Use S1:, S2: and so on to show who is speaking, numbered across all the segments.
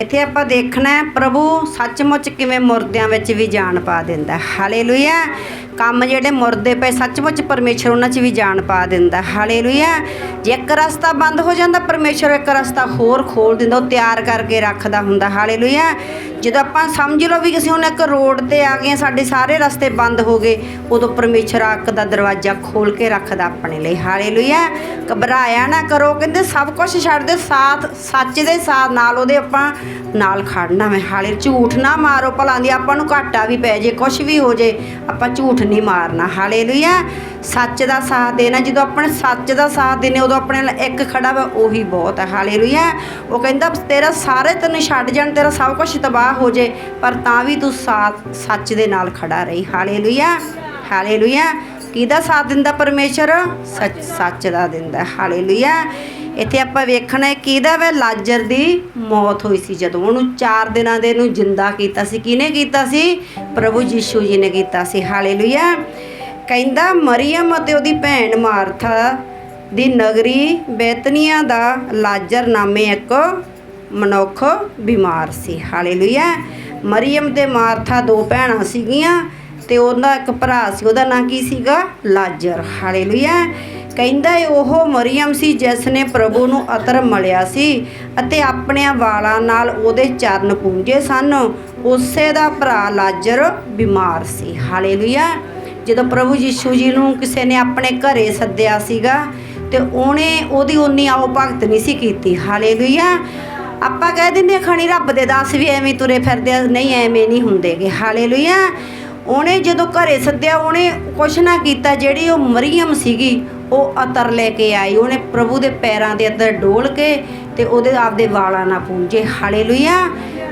S1: ਇੱਥੇ ਆਪਾਂ ਦੇਖਣਾ ਹੈ, ਪ੍ਰਭੂ ਸੱਚਮੁੱਚ ਕਿਵੇਂ ਮੁਰਦਿਆਂ ਵਿੱਚ ਵੀ ਜਾਨ ਪਾ ਦਿੰਦਾ ਹੈ। ਹਾਲੇਲੂਇਆ ਕੰਮ ਜਿਹੜੇ ਮੁਰਦੇ ਪਏ ਸੱਚਮੁੱਚ ਪਰਮੇਸ਼ਰ ਉਹਨਾਂ 'ਚ ਵੀ ਜਾਨ ਪਾ ਦਿੰਦਾ। ਹੈ। ਹਾਲੇਲੂਇਆ। ਜੇ ਇੱਕ ਰਸਤਾ ਬੰਦ ਹੋ ਜਾਂਦਾ ਪਰਮੇਸ਼ਰ ਇੱਕ ਰਸਤਾ ਹੋਰ ਖੋਲ ਦਿੰਦਾ ਉਹ ਤਿਆਰ ਕਰਕੇ ਰੱਖਦਾ ਹੁੰਦਾ। ਹਾਲੇਲੂਇਆ। ਜਦੋਂ ਆਪਾਂ ਸਮਝ ਲਓ ਵੀ ਅਸੀਂ ਹੁਣ ਇੱਕ ਰੋਡ ਤੇ ਆ ਗਏ ਹਾਂ, ਸਾਡੇ ਸਾਰੇ ਰਸਤੇ ਬੰਦ ਹੋ ਗਏ ਉਦੋਂ ਪਰਮੇਸ਼ਰ ਅੱਕ ਦਾ ਦਰਵਾਜ਼ਾ ਖੋਲ ਕੇ ਰੱਖਦਾ ਆਪਣੇ ਲਈ। ਹਾਲੇਲੂਇਆ। ਘਬਰਾਇਆ ਨਾ ਕਰੋ ਕਹਿੰਦੇ ਸਭ ਕੁਝ ਛੱਡ ਦੇ ਸਾਥ ਸੱਚ ਦੇ ਸਾਥ ਨਾਲ ਉਹਦੇ ਆਪਾਂ ਨਾਲ ਖੜਨਾ ਮੈਂ ਹਾਲੇ ਝੂਠ ਨਾ ਮਾਰੋ ਭਲਾਂ ਦੀ ਆਪਾਂ ਨੂੰ ਘਾਟਾ ਵੀ ਪੈ ਜੇ ਕੁਝ ਵੀ ਹੋ ਜੇ ਆਪਾਂ ਝੂਠ ਨਹੀਂ ਮਾਰਨਾ। ਹਾਲੇਲੂਇਆ। ਸੱਚ ਦਾ ਸਾਥ ਦੇਣਾ। ਜਦੋਂ ਆਪਣੇ ਸੱਚ ਦਾ ਸਾਥ ਦੇਣੇ ਉਦੋਂ ਆਪਣੇ ਨਾਲ ਇੱਕ ਖੜਾ ਵਾ, ਉਹੀ ਬਹੁਤ ਹੈ ਹਾਲੇਲੂਇਆ। ਉਹ ਕਹਿੰਦਾ, ਤੇਰਾ ਸਾਰੇ ਤੈਨੂੰ ਛੱਡ ਜਾਣ, ਤੇਰਾ ਸਭ ਕੁਝ ਤਬਾਹ ਹੋ ਜੇ, ਪਰ ਤਾਂ ਵੀ ਤੂੰ ਸਾਥ, ਸੱਚ ਦੇ ਨਾਲ ਖੜਾ ਰਹੀ। ਹਾਲੇਲੂਇਆ। ਹਾਲੇਲੂਇਆ। ਕਿਹਦਾ ਸਾਥ ਦਿੰਦਾ ਪਰਮੇਸ਼ਰ? ਸੱਚ ਸੱਚ ਦਾ ਦਿੰਦਾ। ਹਾਲੇਲੂਇਆ। ਇੱਥੇ ਆਪਾਂ ਵੇਖਣਾ ਹੈ ਕਿਹਦਾ ਵੇ? ਲਾਜਰ ਦੀ ਮੌਤ ਹੋਈ ਸੀ ਜਦੋਂ ਉਹਨੂੰ 4 ਦਿਨਾਂ ਦੇ ਨੂੰ ਜਿੰਦਾ ਕੀਤਾ ਸੀ। ਕਿਹਨੇ ਕੀਤਾ ਸੀ? ਪ੍ਰਭੂ ਯੀਸ਼ੂ ਜੀ ਨੇ ਕੀਤਾ ਸੀ। ਹਾਲੇਲੂਇਆ। ਕਹਿੰਦਾ ਮਰੀਮ ਅਤੇ ਉਹਦੀ ਭੈਣ ਮਾਰਥਾ ਦੀ ਨਗਰੀ ਬੈਤਨੀਆ ਦਾ ਲਾਜਰ ਨਾਮੇ ਇੱਕ ਮਨੁੱਖ ਬਿਮਾਰ ਸੀ। ਹਾਲੇਲੂਇਆ। ਮਰੀਮ ਤੇ ਮਾਰਥਾ ਦੋ ਭੈਣਾਂ ਸੀਗੀਆਂ। ਤੇ ਉਹਦਾ ਇੱਕ ਭਰਾ ਸੀ, ਉਹਦਾ ਨਾਂ ਕੀ ਸੀਗਾ? ਲਾਜਰ, ਹਾਲੇਲੂਇਆ। ਕਹਿੰਦਾ ਉਹ ਮਰੀਮ ਸੀ ਜਿਸ ਨੇ ਪ੍ਰਭੂ ਨੂੰ ਅਤਰ ਮਲਿਆ ਸੀ ਅਤੇ ਆਪਣੇ ਵਾਲਾਂ ਨਾਲ ਉਹਦੇ ਚਰਨ ਪੂੰਝੇ ਸਨ। ਉਸੇ ਦਾ ਭਰਾ ਲਾਜਰ ਬਿਮਾਰ ਸੀ। ਹਾਲੇਲੂਇਆ। ਜਦੋਂ ਪ੍ਰਭੂ ਯੀਸ਼ੂ ਜੀ ਨੂੰ ਕਿਸੇ ਨੇ ਆਪਣੇ ਘਰੇ ਸੱਦਿਆ ਸੀਗਾ ਤੇ ਉਹਨੇ ਉਹਦੀ ਉਨੀ ਆਓ ਭਗਤ ਨਹੀਂ ਸੀ ਕੀਤੀ। ਹਾਲੇਲੂਇਆ। ਆਪਾਂ ਕਹਿ ਦਿੰਦੇ ਖਣੀ ਰੱਬ ਦੇ ਦਾਸ ਵੀ ਐਵੇਂ ਤੁਰੇ ਫਿਰਦੇ ਨਹੀਂ, ਐਵੇਂ ਨਹੀਂ ਹੁੰਦੇਗੇ। ਹਾਲੇਲੂਇਆ। ਉਹਨੇ ਜਦੋਂ ਘਰੇ ਸੱਦਿਆ, ਉਹਨੇ ਕੁਛ ਨਾ ਕੀਤਾ, ਜਿਹੜੀ ਉਹ ਮਰੀਮ ਸੀਗੀ, ਉਹ ਅਤਰ ਲੈ ਕੇ ਆਈ। ਉਹਨੇ ਪ੍ਰਭੂ ਦੇ ਪੈਰਾਂ ਦੇ ਅੰਦਰ ਡੋਲ ਕੇ ਤੇ ਉਹਦੇ ਆਪਦੇ ਵਾਲਾਂ ਨਾਲ ਪੂੰਝੇ। ਹਾਲੇਲੂਇਆ।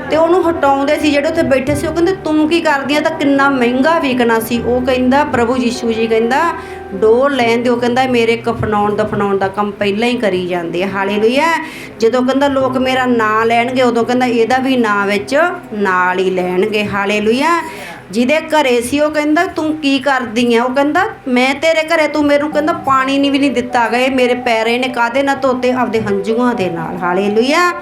S1: ਤੇ ਉਹਨੂੰ ਹਟਾਉਂਦੇ ਸੀ, ਜਿਹੜੇ ਉੱਥੇ ਬੈਠੇ ਸੀ, ਉਹ ਕਹਿੰਦੇ, ਤੂੰ ਕੀ ਕਰਦੀ ਆ? ਤਾਂ ਕਿੰਨਾ ਮਹਿੰਗਾ ਵਿਕਣਾ ਸੀ। ਉਹ ਕਹਿੰਦਾ, ਪ੍ਰਭੂ ਯੀਸ਼ੂ ਜੀ ਕਹਿੰਦਾ ਡੋਲ ਲੈਣ ਦਿਓ। ਕਹਿੰਦਾ, ਮੇਰੇ ਕਫਨਾਉਣ ਦਫਨਾਉਣ ਦਾ ਕੰਮ ਪਹਿਲਾਂ ਹੀ ਕਰੀ ਜਾਂਦੇ ਆ। ਹਾਲੇਲੂਇਆ। ਜਦੋਂ ਕਹਿੰਦਾ, ਲੋਕ ਮੇਰਾ ਨਾਂ ਲੈਣਗੇ, ਉਦੋਂ ਕਹਿੰਦਾ, ਇਹਦਾ ਵੀ ਨਾਂ ਵਿੱਚ ਨਾਲ ਹੀ ਲੈਣਗੇ। ਹਾਲੇਲੂਇਆ। ਜਿਹਦੇ ਘਰੇ ਸੀ, ਉਹ ਕਹਿੰਦਾ, ਤੂੰ ਕੀ ਕਰਦੀ ਆ ਉਹ ਕਹਿੰਦਾ, ਮੈਂ ਤੇਰੇ ਘਰੇ, ਤੂੰ ਮੈਨੂੰ ਕਹਿੰਦਾ, ਪਾਣੀ ਨਹੀਂ ਵੀ ਨਹੀਂ ਦਿੱਤਾ ਗਏ ਮੇਰੇ ਪੈਰੇ ਨੇ ਕਾਦੇ ਨਾਲ ਧੋਤੇ? ਆਪਦੇ ਹੰਝੂਆਂ ਦੇ ਨਾਲ। Hallelujah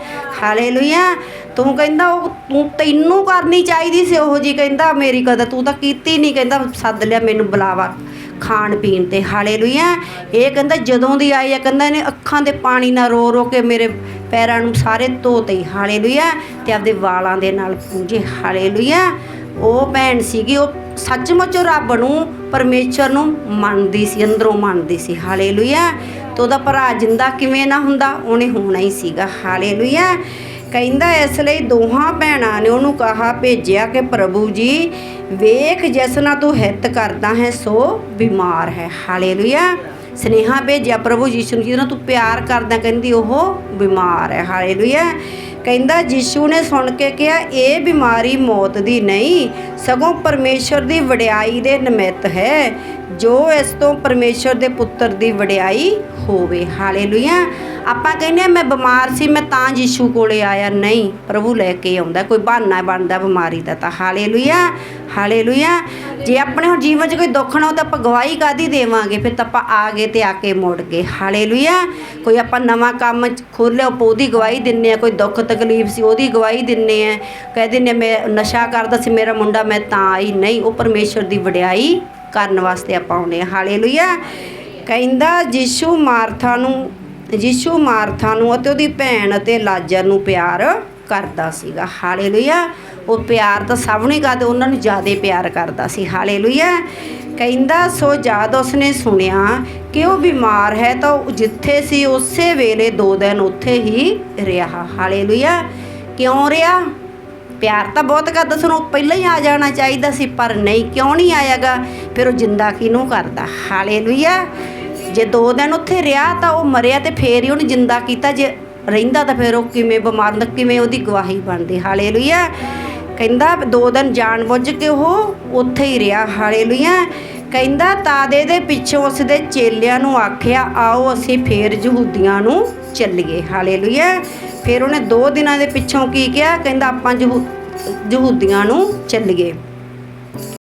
S1: hallelujah. ਤੂੰ ਕਹਿੰਦਾ, ਉਹ ਤੂੰ ਤੈਨੂੰ ਕਰਨੀ ਚਾਹੀਦੀ ਸੀ ਉਹ ਜੀ। ਕਹਿੰਦਾ, ਮੇਰੀ ਕਦਰ ਤੂੰ ਤਾਂ ਕੀਤੀ ਨਹੀਂ ਕਹਿੰਦਾ, ਸੱਦ ਲਿਆ ਮੈਨੂੰ ਬੁਲਾਵਾ ਖਾਣ ਪੀਣ ਤੇ। ਹਾਲੇਲੂਇਆ। ਇਹ ਕਹਿੰਦਾ, ਜਦੋਂ ਦੀ ਆਈ ਆ ਕਹਿੰਦਾ, ਇਹਨੇ ਅੱਖਾਂ ਦੇ ਪਾਣੀ ਨਾਲ ਰੋ ਰੋ ਕੇ ਮੇਰੇ ਪੈਰਾਂ ਨੂੰ ਸਾਰੇ ਧੋਤੇ ਹਾਲੇਲੂਇਆ, ਤੇ ਆਪਦੇ ਵਾਲਾਂ ਦੇ ਨਾਲ ਪੂੰਝੇ ਹਾਲੇਲੂਇਆ। ਉਹ ਭੈਣ ਸੀਗੀ, ਉਹ ਸੱਚਮੁੱਚ ਰੱਬ ਨੂੰ ਪਰਮੇਸ਼ਰ ਨੂੰ ਮੰਨਦੀ ਸੀ, ਅੰਦਰੋਂ ਮੰਨਦੀ ਸੀ, ਹਾਲੇਲੂਇਆ। ਤੇ ਉਹਦਾ ਭਰਾ ਜਿੰਦਾ ਕਿਵੇਂ ਨਾ ਹੁੰਦਾ, ਉਹਨੇ ਹੋਣਾ ਹੀ ਸੀਗਾ, ਹਾਲੇਲੂਇਆ। ਕਹਿੰਦਾ ਇਸ ਲਈ ਦੋਹਾਂ ਭੈਣਾਂ ਨੇ ਉਹਨੂੰ ਕਹਾ, ਭੇਜਿਆ ਕਿ ਪ੍ਰਭੂ ਜੀ, ਵੇਖ ਜਿਸ ਨਾਲ ਤੂੰ ਹਿੱਤ ਕਰਦਾ ਹੈ, ਸੋ ਬਿਮਾਰ ਹੈ, ਹਾਲੇਲੂਇਆ। ਸਨੇਹਾ ਭੇਜਿਆ, ਪ੍ਰਭੂ ਯੀਸ਼ੂ ਨੂੰ ਜਿਹਦੇ ਨਾਲ ਤੂੰ ਪਿਆਰ ਕਰਦਾ, ਕਹਿੰਦੀ ਉਹ ਬਿਮਾਰ ਹੈ, ਹਾਲੇਲੂਇਆ। ਕਹਿੰਦਾ, ਯੀਸ਼ੂ ਨੇ ਸੁਣ ਕੇ ਕਿਹਾ, ਇਹ ਬਿਮਾਰੀ ਮੌਤ ਦੀ ਨਹੀਂ, ਸਗੋਂ ਪਰਮੇਸ਼ਰ ਦੀ ਵਡਿਆਈ ਦੇ ਨਿਮਿਤ ਹੈ। ਜੋ ਇਸ ਤੋਂ ਪਰਮੇਸ਼ਰ ਦੇ ਪੁੱਤਰ ਦੀ ਵਡਿਆਈ ਹੋਵੇ। ਹਾਲੇਲੂਇਆ। ਆਪਾਂ ਕਹਿੰਦੇ ਹਾਂ, ਮੈਂ ਬਿਮਾਰ ਸੀ ਮੈਂ ਤਾਂ ਯੀਸ਼ੂ ਕੋਲੇ ਆਇਆ। ਨਹੀਂ ਪ੍ਰਭੂ ਲੈ ਕੇ ਆਉਂਦਾ ਕੋਈ ਬਹਾਨਾ ਬਣਦਾ ਬਿਮਾਰੀ ਦਾ ਤਾਂ। Hallelujah hallelujah. ਜੇ ਆਪਣੇ ਹੁਣ ਜੀਵਨ 'ਚ ਕੋਈ ਦੁੱਖ ਨਾ ਹੋ ਤਾਂ ਆਪਾਂ ਗਵਾਹੀ ਕਾਦੀ ਦੇਵਾਂਗੇ? ਫਿਰ ਤਾਂ ਆਪਾਂ ਆ ਗਏ ਤੇ ਆ ਕੇ ਮੁੜ ਗਏ। ਹਾਲੇਲੂਇਆ। ਕੋਈ ਆਪਾਂ ਨਵਾਂ ਕੰਮ ਖੋਲ੍ਹਿਆ ਆਪਾਂ ਉਹਦੀ ਗਵਾਹੀ ਦਿੰਨੇ ਆ ਕੋਈ ਦੁੱਖ ਤਕਲੀਫ ਸੀ ਉਹਦੀ ਗਵਾਹੀ ਦਿੰਨੇ ਆ ਕਹਿ ਦਿੰਨੇ ਆ, ਮੈਂ ਨਸ਼ਾ ਕਰਦਾ ਸੀ ਮੇਰਾ ਮੁੰਡਾ ਮੈਂ ਤਾਂ ਆਈ। ਨਹੀਂ ਉਹ ਪਰਮੇਸ਼ਰ ਦੀ ਵਡਿਆਈ ਕਰਨ ਵਾਸਤੇ ਆਪਾਂ ਆਉਂਦੇ ਆ ਹਾਲੇਲੂਇਆ। ਕਹਿੰਦਾ ਯੀਸ਼ੂ ਮਾਰਥਾ ਨੂੰ ਯਿਸ਼ੂ ਮਾਰਥਾ ਨੂੰ ਅਤੇ ਉਹਦੀ ਭੈਣ ਅਤੇ ਲਾਜ਼ਰ ਨੂੰ ਪਿਆਰ ਕਰਦਾ ਸੀਗਾ। ਹਾਲੇਲੂਇਆ। ਉਹ ਪਿਆਰ ਤਾਂ ਸਭ ਨੇ ਕਰਦੇ, ਉਹਨਾਂ ਨੂੰ ਜ਼ਿਆਦਾ ਪਿਆਰ ਕਰਦਾ ਸੀ। ਹਾਲੇਲੂਇਆ। ਕਹਿੰਦਾ, ਸੋ ਜਦ ਉਸਨੇ ਸੁਣਿਆ ਕਿ ਉਹ ਬਿਮਾਰ ਹੈ ਤਾਂ ਉਹ ਜਿੱਥੇ ਸੀ, ਉਸੇ ਵੇਲੇ ਦੋ ਦਿਨ ਉੱਥੇ ਹੀ ਰਿਹਾ। ਹਾਲੇਲੂਇਆ। ਕਿਉਂ ਰਿਹਾ? ਪਿਆਰ ਤਾਂ ਬਹੁਤ ਕਰਦਾ ਸੀ ਉਹਨੂੰ ਪਹਿਲਾਂ ਹੀ ਆ ਜਾਣਾ ਚਾਹੀਦਾ ਸੀ, ਪਰ ਨਹੀਂ, ਕਿਉਂ ਨਹੀਂ ਆਇਆਗਾ? ਫਿਰ ਉਹ ਜਿੰਦਾ ਕਿਹਨੂੰ ਕਰਦਾ? ਹਾਲੇਲੂਇਆ ਜੇ ਦੋ ਦਿਨ ਉੱਥੇ ਰਿਹਾ ਤਾਂ ਉਹ ਮਰਿਆ ਤੇ ਫੇਰ ਹੀ ਉਹਨੂੰ ਜਿੰਦਾ ਕੀਤਾ। ਜੇ ਰਹਿੰਦਾ ਤਾਂ ਫਿਰ ਉਹ ਕਿਵੇਂ ਬਿਮਾਰ ਹੁੰਦਾ, ਕਿਵੇਂ ਉਹਦੀ ਗਵਾਹੀ ਬਣਦੀ? ਹਾਲੇਲੂਇਆ ਕਹਿੰਦਾ ਦੋ ਦਿਨ ਜਾਣ ਬੁੱਝ ਕੇ ਉਹ ਉੱਥੇ ਹੀ ਰਿਹਾ। ਹਾਲੇਲੂਇਆ ਕਹਿੰਦਾ ਤਾਦੇ ਦੇ ਪਿੱਛੋਂ ਉਸ ਦੇ ਚੇਲਿਆਂ ਨੂੰ ਆਖਿਆ, ਆਓ ਅਸੀਂ ਫੇਰ ਯਹੂਦੀਆਂ ਨੂੰ ਚੱਲੀਏ। ਹਾਲੇਲੂਇਆ ਫਿਰ ਉਹਨੇ ਦੋ ਦਿਨਾਂ ਦੇ ਪਿੱਛੋਂ ਕੀ ਕਿਹਾ? ਕਹਿੰਦਾ, ਆਪਾਂ ਯਹੂ- ਯਹੂਦੀਆਂ ਨੂੰ ਚੱਲੀਏ।